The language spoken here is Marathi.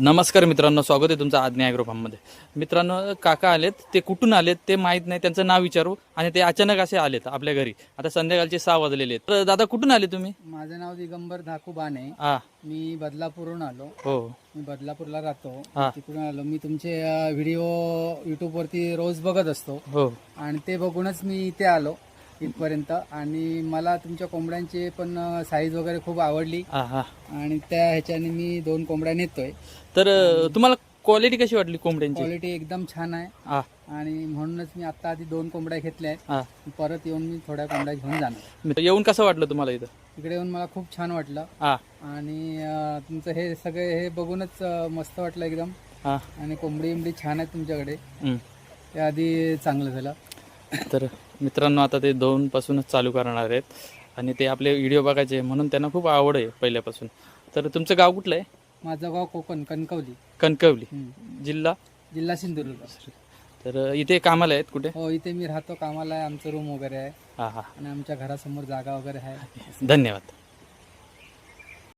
नमस्कार मित्रांनो स्वागत आहे तुमचं आज्ञा ॲग्रो फार्ममध्ये मित्रांनो काका आलेत ते कुठून आलेत ते माहीत नाही त्यांचं नाव विचारू आणि ते अचानक असे आलेत आपल्या घरी. आता संध्याकाळचे सहा वाजलेले आहेत. तर दादा कुठून आले तुम्ही? माझं नाव दिगंबर धाकू बाने. हा. मी बदलापूरहून आलो. हो. मी बदलापूरला राहतो. हा. तिकडून आलो. मी तुमचे व्हिडिओ युट्यूबवरती रोज बघत असतो. हो. आणि ते बघूनच मी इथे आलो. इथपर्यंत. आणि मला तुमच्या कोंबड्यांची पण साईज वगैरे खूप आवडली. हा आणि त्या ह्याच्याने मी दोन कोंबड्या नेतोय. तर तुम्हाला क्वालिटी कशी वाटली कोंबड्यांची? क्वालिटी एकदम छान आहे. आणि म्हणूनच मी आता आधी दोन कोंबड्या घेतल्या आहेत. परत येऊन मी थोड्या कोंबड्या घेऊन जाणार येऊन कसं वाटलं तुम्हाला इथं? इकडे येऊन मला खूप छान वाटलं. आणि तुमचं हे सगळे हे बघूनच मस्त वाटलं एकदम. आणि कोंबडी इमडी छान आहे तुमच्याकडे. हम्म. ते आधी चांगलं झालं. तर मित्रांनो आता ते दोन पासूनच चालू करणार आहेत. आणि ते आपले व्हिडिओ बघायचे म्हणून त्यांना खूप आवड आहे पहिल्यापासून. तर तुमचं गाव कुठलं आहे? माझं गाव कोकण कणकवली. कणकवली. जिल्हा? जिल्हा सिंधुदुर्ग. तर इथे कामाला आहेत कुठे? हो इथे मी राहतो. कामाला आहे. आमचं रूम वगैरे आहे. हा हा. आणि आमच्या घरासमोर जागा वगैरे आहे. धन्यवाद.